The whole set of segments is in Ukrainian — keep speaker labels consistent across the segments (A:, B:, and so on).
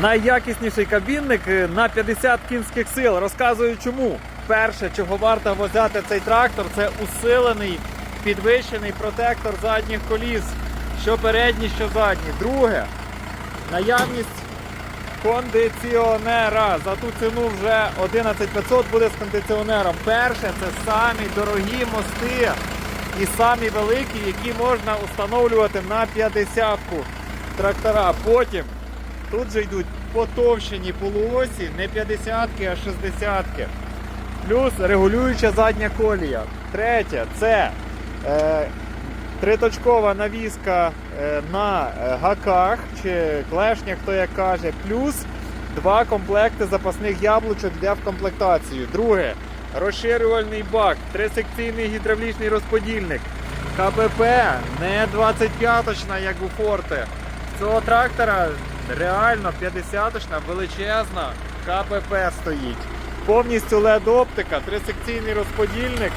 A: Найякісніший кабінник е, на 50 кінських сил. Розказую чому. Перше, чого варто взяти цей трактор, це усилений підвищений протектор задніх коліс, що передні, що задні. Друге, наявність кондиціонера. За ту ціну вже 11500 буде з кондиціонером. Перше, це самі дорогі мости і самі великі, які можна встановлювати на 50-ку трактора. Потім тут же йдуть потовщені полуосі, не 50-ки, а 60-ки. Плюс регулююча задня колія. Третє це е, триточкова навіска е, на е, гаках чи клешнях, хто як каже, плюс два комплекти запасних яблучок для вкомплектації. Друге розширювальний бак, трисекційний гідравлічний розподільник. КПП не 25-очна, як у Форте. Цього трактора реально 50-очна величезна КПП стоїть. Повністю LED-оптика, трисекційний розподільник,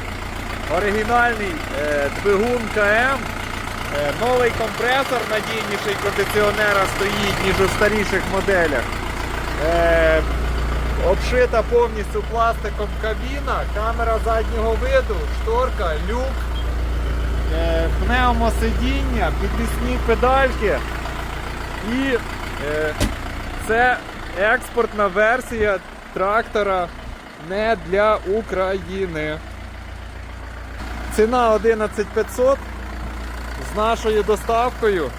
A: оригінальний е, двигун КМ, е, новий компресор надійніший кондиціонера стоїть, ніж у старіших моделях. Е, обшита повністю пластиком кабіна, камера заднього виду, шторка, люк, е, пневмосидіння, підвісні педальки. І це експортна версія трактора не для України. Ціна 11500 з нашою доставкою.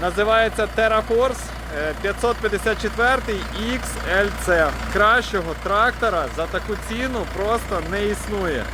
A: Називається TerraForce е, 554 XLC. Кращого трактора за таку ціну просто не існує.